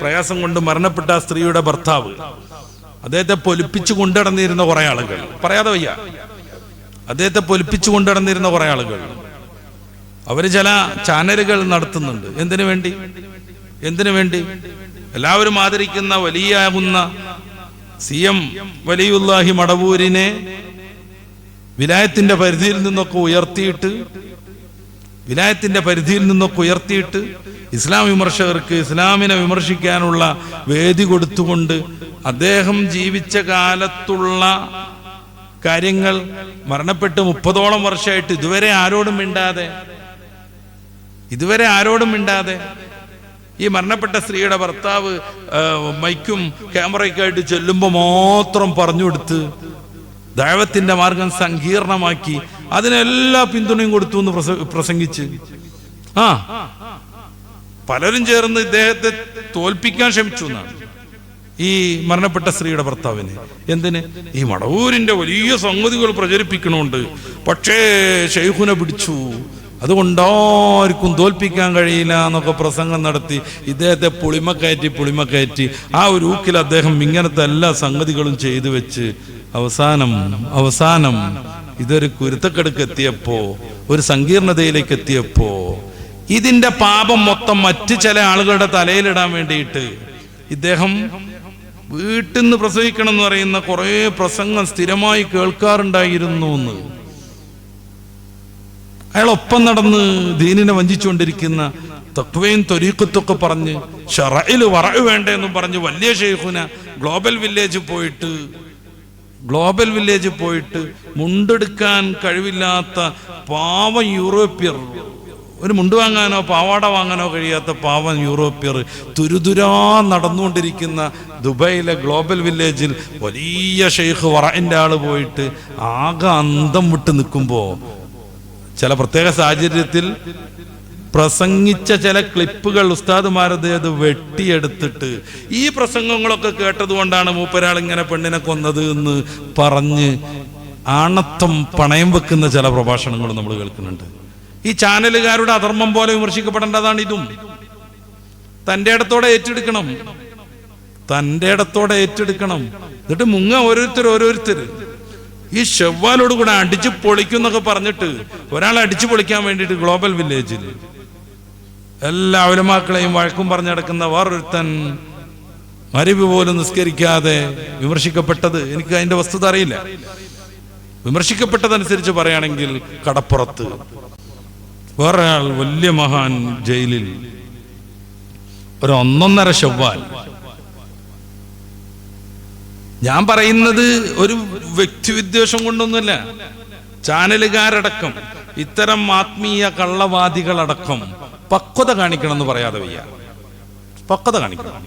പ്രയാസം കൊണ്ട് മരണപ്പെട്ട ആ സ്ത്രീയുടെ ഭർത്താവ് അദ്ദേഹത്തെ പൊലിപ്പിച്ചു കൊണ്ടുനടന്നിരുന്ന കുറെ ആളുകൾ. പറയാതെ വയ്യ. അദ്ദേഹത്തെ പൊലിപ്പിച്ചു കൊണ്ടുനടന്നിരുന്ന കുറെ ആളുകൾ. അവർ ചില ചാനലുകൾ നടത്തുന്നുണ്ട്. എന്തിനു വേണ്ടി? എന്തിനു വേണ്ടി? എല്ലാവരും ആദരിക്കുന്ന വലിയാകുന്ന സി എം വലിയുല്ലാഹി മടവൂരിനെ വിലായത്തിന്റെ പരിധിയിൽ നിന്നൊക്കെ ഉയർത്തിയിട്ട് വിലായത്തിന്റെ പരിധിയിൽ നിന്നൊക്കെ ഉയർത്തിയിട്ട് ഇസ്ലാം വിമർശകർക്ക് ഇസ്ലാമിനെ വിമർശിക്കാനുള്ള വേദി കൊടുത്തുകൊണ്ട് അദ്ദേഹം ജീവിച്ച കാലത്തുള്ള കാര്യങ്ങൾ മരണപ്പെട്ട് മുപ്പതോളം വർഷമായിട്ട് ഇതുവരെ ആരോടും മിണ്ടാതെ ഇതുവരെ ആരോടും മിണ്ടാതെ ഈ മരണപ്പെട്ട സ്ത്രീയുടെ ഭർത്താവ് മൈക്കും ക്യാമറയൊക്കെ ആയിട്ട് ചെല്ലുമ്പോൾ മാത്രം പറഞ്ഞു കൊടുത്ത് ദൈവത്തിന്റെ മാർഗം സങ്കീർണമാക്കി അതിനെല്ലാ പിന്തുണയും കൊടുത്തു എന്ന് പ്രസംഗിച്ച്. ആ പലരും ചേർന്ന് ഇദ്ദേഹത്തെ തോൽപ്പിക്കാൻ ശ്രമിച്ചു എന്നാണ്. ഈ മരണപ്പെട്ട സ്ത്രീയുടെ ഭർത്താവിന്. എന്തിന്? ഈ മടവൂരിന്റെ വലിയ സംഗതികൾ പ്രചരിപ്പിക്കണമുണ്ട് പക്ഷേ ഷെയ്ഖുനെ പിടിച്ചു. അതുകൊണ്ടാർക്കും തോൽപ്പിക്കാൻ കഴിയില്ല എന്നൊക്കെ പ്രസംഗം നടത്തി ഇദ്ദേഹത്തെ പുളിമക്കയറ്റി പുളിമക്കയറ്റി ആ ഒരു ഊക്കിൽ അദ്ദേഹം ഇങ്ങനത്തെ എല്ലാ സംഗതികളും ചെയ്തു വെച്ച് അവസാനം അവസാനം ഇതൊരു കുരുത്തക്കെടുക്ക് എത്തിയപ്പോ ഒരു സങ്കീർണതയിലേക്ക് എത്തിയപ്പോ ഇതിന്റെ പാപം മൊത്തം മറ്റു ചില ആളുകളുടെ തലയിലിടാൻ വേണ്ടിയിട്ട് ഇദ്ദേഹം വീട്ടിൽ നിന്ന് പ്രസവിക്കണം എന്ന് പറയുന്ന കുറെ പ്രസംഗം സ്ഥിരമായി കേൾക്കാറുണ്ടായിരുന്നു എന്ന്. അയാൾ ഒപ്പം നടന്ന് ദീനിനെ വഞ്ചിച്ചുകൊണ്ടിരിക്കുന്ന തക്വയും തൊരീക്കത്തൊക്കെ പറഞ്ഞ് ഷറയിൽ വറവ് വേണ്ടെന്നും പറഞ്ഞ് വലിയ ഷെയ്ഖുന ഗ്ലോബൽ വില്ലേജ് പോയിട്ട് ഗ്ലോബൽ വില്ലേജ് പോയിട്ട് മുണ്ടെടുക്കാൻ കഴിവില്ലാത്ത പാവം യൂറോപ്യർ ഒരു മുണ്ട് വാങ്ങാനോ പാവാട വാങ്ങാനോ കഴിയാത്ത പാവൻ യൂറോപ്യർ തുരുതുരാ നടന്നുകൊണ്ടിരിക്കുന്ന ദുബൈയിലെ ഗ്ലോബൽ വില്ലേജിൽ വലിയ ഷെയ്ഖ് വറന്റെ ആൾ പോയിട്ട് ആകെ അന്തം വിട്ട് നിൽക്കുമ്പോൾ ചില പ്രത്യേക സാഹചര്യത്തിൽ പ്രസംഗിച്ച ചില ക്ലിപ്പുകൾ ഉസ്താദുമാരത് അത് വെട്ടിയെടുത്തിട്ട് ഈ പ്രസംഗങ്ങളൊക്കെ കേട്ടതുകൊണ്ടാണ് മൂപ്പരാൾ ഇങ്ങനെ പെണ്ണിനെ കൊന്നത് എന്ന് പറഞ്ഞ് ആണത്വം പണയം വെക്കുന്ന ചില പ്രഭാഷണങ്ങൾ നമ്മൾ കേൾക്കുന്നുണ്ട്. ഈ ചാനലുകാരുടെ അധർമ്മം പോലെ വിമർശിക്കപ്പെടേണ്ടതാണ് ഇതും. തന്റെ ഇടത്തോടെ ഏറ്റെടുക്കണം. തന്റെ ഇടത്തോടെ ഏറ്റെടുക്കണം. എന്നിട്ട് മുങ്ങ ഓരോരുത്തർ ഓരോരുത്തർ. ഈ ഷെവ്വാലോട് കൂടെ അടിച്ചു പൊളിക്കും എന്നൊക്കെ പറഞ്ഞിട്ട് ഒരാൾ അടിച്ചു പൊളിക്കാൻ വേണ്ടിയിട്ട് ഗ്ലോബൽ വില്ലേജിൽ എല്ലാ ഉലമാക്കളെയും വഴക്കും പറഞ്ഞു നടക്കുന്ന വേറൊരുത്തൻ മരുവി പോലും നിസ്കരിക്കാതെ വിമർശിക്കപ്പെട്ടത് എനിക്ക് അതിന്റെ വസ്തുത അറിയില്ല. വിമർശിക്കപ്പെട്ടതനുസരിച്ച് പറയുകയാണെങ്കിൽ കടപ്പുറത്ത്. വേറൊരാൾ വലിയ മഹാൻ ജയിലിൽ. ഒരു ഒന്നൊന്നര ഷവ്വാൽ ഞാൻ പറയുന്നത് ഒരു വ്യക്തിവിദ്വേഷം കൊണ്ടൊന്നുമല്ല. ചാനലുകാരടക്കം ഇത്തരം ആത്മീയ കള്ളവാദികളടക്കം പക്വത കാണിക്കണം എന്ന് പറയാതെ വയ്യ. പക്വത കാണിക്കണം.